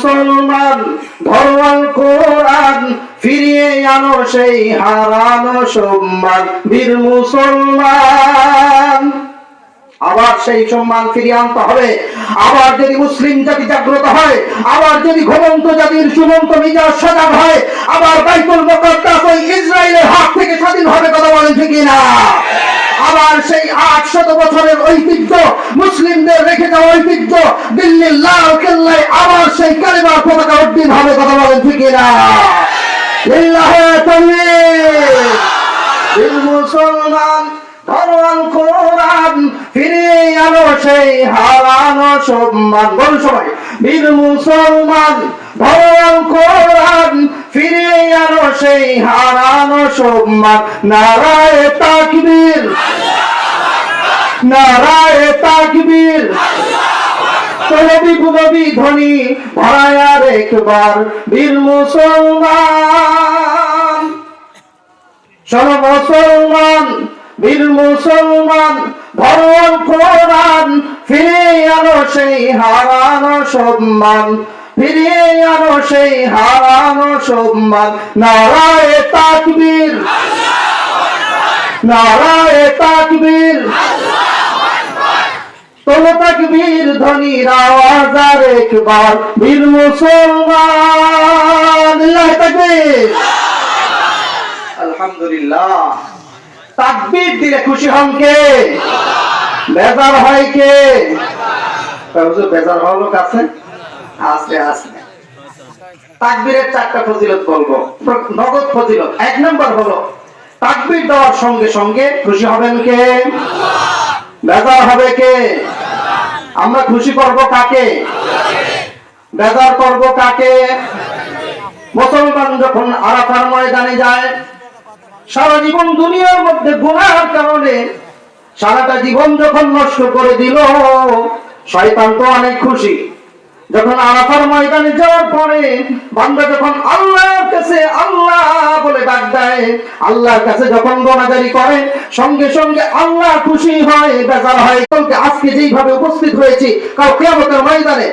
মুসলমান ধরওয়াল কোরআন ফিরিয়ে আনো সেই হারানো সম্মান। বীর মুসলমান, আবার সেই সম্মান ফিরিয়ে আনতে হবে। আবার যদি মুসলিম জাতি জাগ্রত হয়, আবার যদি ঘুমন্ত জাতির সুমন্ত মিজাজ সজাগ হয়, আবার বাইতুল মুকাদ্দাস ওই ইসরায়েলের হাত থেকে স্বাধীন হবে কথা বলেন, ঠিক না সেই আটশত বছরের ঐতিহ্য, মুসলিমদের রেখে যাওয়া ঐতিহ্য, দিল্লির লাল কেল্লায় আবার সেই কালিমার পতাকা উদ্দিন হবে, কথা বলেন ঠিক না মুসলমান ধরওয়াল কোরআন ফিরে আনো সেই হারানো সম্মান। বল সবাই, বীর মুসলমান ধরওয়াল কোরআন ফিরে আনো সেই হারানো সম্মান। নারায় তাকবীর। নারায় তাকবীর। তলবি গুলবি ধ্বনি ভরায় আর একবার বীর মুসলমান। মুসলমান, বীর মুসলমান ভরণ কোরআন ফিরে আনো সেই হারানো সম্মান, ফিরিয়ে আনো সেই হারানো সম্মান। নারায় তাকবীর। নারায় তাকবীর। তোলো তাকবীর আওয়াজ আর একবার বীর মুসলমান। তাকবীর আলহামদুলিল্লাহ। তাকবীর দিলে খুশি হন কে? বেজার হয় কে? হুজুর, বেজার হওয়ার লোক আছে। তাকবীরের চারটা ফজিলত বলব। নগদ ফজিলত। এক নম্বর হলো, তাকবীর দেওয়ার সঙ্গে সঙ্গে খুশি হবেন কে? বেজার হবে কে? আমরা খুশি করব কাকে? বেজার করব কাকে? মুসলমান যখন আরাফার ময়দানে যায়, সারা জীবন দুনিয়ার মধ্যে গুনার কারণে সারাটা জীবন যখন নষ্ট করে দিল, শয়তান তো অনেক খুশি। যখন আরাফার ময়দানে যাওয়ার পরে বান্দা যখন আল্লাহ দেয় আল্লাহর কাছে যখন গোনাগারি করে, সঙ্গে সঙ্গে আল্লাহ খুশি হয়, বেজার হয়। আজকে যেইভাবে উপস্থিত হয়েছি কাউকে আমাদের ময়দানে